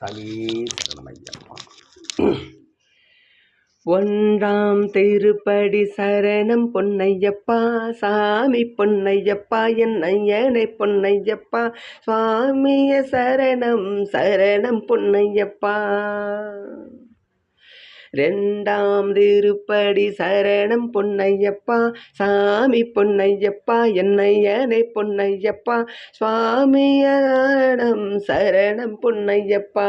சாமி ஒன்றாம் திருப்படி சரணம் பொன்னையப்பா சாமி பொன்னையப்பா என்னையனை பொன்னையப்பா சுவாமிய சரணம் சரணம் பொன்னையப்பா. ரெண்டாம் திருப்படி சரணம் பொன்னையப்பா சாமி பொன்னையப்பா என்னையனை பொன்னையப்பா சுவாமிய சரணம் சரணம் பொன்னையப்பா.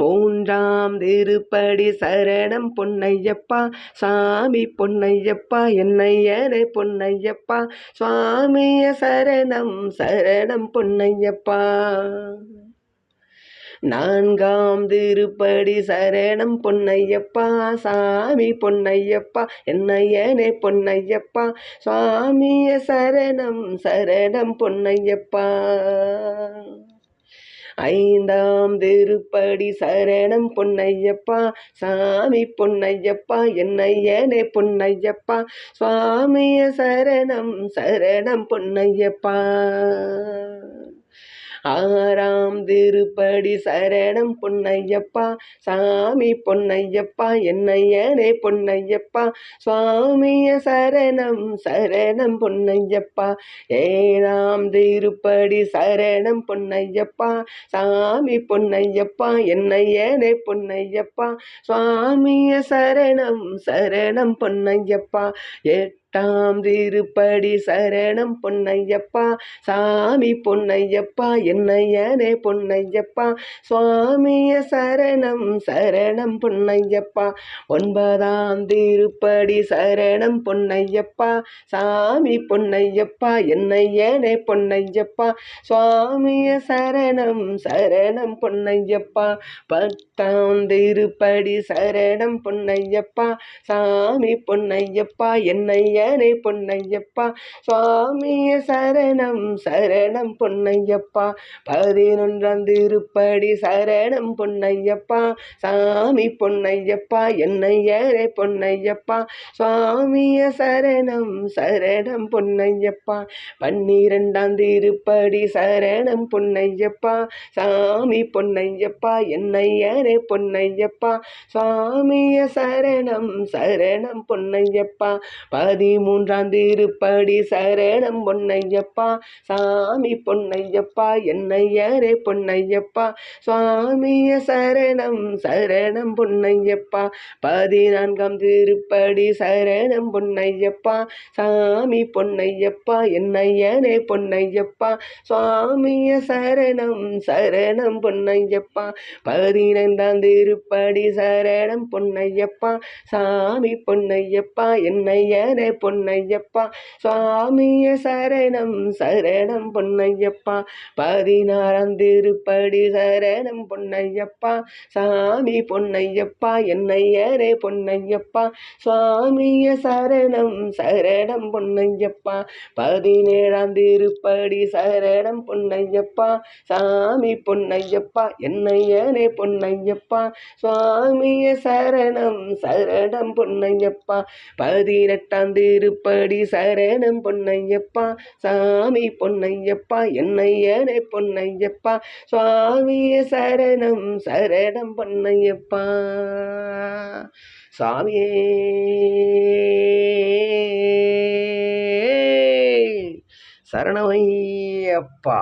மூன்றாம் திருப்படி சரணம் பொன்னையப்பா சாமி பொன்னையப்பா என்னையரே பொன்னையப்பா சுவாமிய சரணம் சரணம் பொன்னையப்பா. நான்காம் திருப்படி சரணம் பொன்னையப்பா சாமி பொன்னையப்பா என்னையனே பொன்னையப்பா சுவாமிய சரணம் சரணம் பொன்னையப்பா. ஐந்தாம் திருப்படி சரணம் பொன்னையப்பா சாமி பொன்னையப்பா என்னையனே பொன்னையப்பா சுவாமிய சரணம் சரணம் பொன்னையப்பா. ஆறாம் திருப்படி சரணம் பொன்னையப்பா சாமி பொன்னையப்பா என்னையனே பொன்னையப்பா சுவாமிய சரணம் சரணம் பொன்னையப்பா ஏழாம் திருப்படி சரணம் பொன்னையப்பா சாமி பொன்னையப்பா என்னையனே பொன்னையப்பா சுவாமிய சரணம் சரணம் பொன்னையப்பா எட்டு தாம் திருப்படி சரணம் பொன்னையப்பா சாமி பொன்னையப்பா என்னையனே பொன்னையப்பா சுவாமிய சரணம் சரணம் பொன்னையப்பா ஒன்பதாம் திருப்படி சரணம் பொன்னையப்பா சாமி பொன்னையப்பா என்னையனே பொன்னையப்பா சுவாமிய சரணம் சரணம் பொன்னையப்பா பத்தாம் திருப்படி சரணம் பொன்னையப்பா சாமி பொன்னையப்பா சரணே பொன்னையப்பா. சுவாமிய சரணம் சரணம் பொன்னையப்பா. பதினொன்றாம் திருப்படி சரணம் பொன்னையப்பா. சாமி பொன்னையப்பா என்னையரே பொன்னையப்பா. சுவாமிய சரணம் சரணம் பொன்னையப்பா. பன்னிரெண்டாம் திருப்படி சரணம் பொன்னையப்பா. சாமி பொன்னையப்பா என்னையரே பொன்னையப்பா. சுவாமிய சரணம் சரணம் பொன்னையப்பா. பதி பதிமூன்றாம் திருப்படி சரணம் பொன்னையப்பா சாமி பொன்னையப்பா என்னையரே பொன்னையப்பா சுவாமிய சரணம் சரணம் பொன்னையப்பா பதினான்காம் திருப்படி சரணம் பொன்னையப்பா சாமி பொன்னையப்பா என்னையனே பொன்னையப்பா சுவாமிய சரணம் சரணம் பொன்னையப்பா பதினைந்தாம் திருப்படி சரணம் பொன்னையப்பா சாமி பொன்னையப்பா என்னையனே பொன்னையப்பா சுவாமிய சரணம் சரணம் பொன்னையப்பா பதினாறாம் திருப்படி சரணம் பொன்னையப்பா சாமி பொன்னையப்பா என்னையரே பொன்னையப்பா சுவாமிய சரணம் சரணம் பொன்னையப்பா பதினேழாம் திருப்படி சரணம் பொன்னையப்பா சாமி பொன்னையப்பா என்னையரே பொன்னையப்பா சுவாமிய சரணம் சரணம் பொன்னையப்பா பதினெட்டாம் தேதி திருப்படி சரணம் பொன்னையப்பா சாமி பொன்னையப்பா என்னையனே பொன்னையப்பா சுவாமிய சரணம் சரணம் பொன்னையப்பா. சாமியே சரணமையப்பா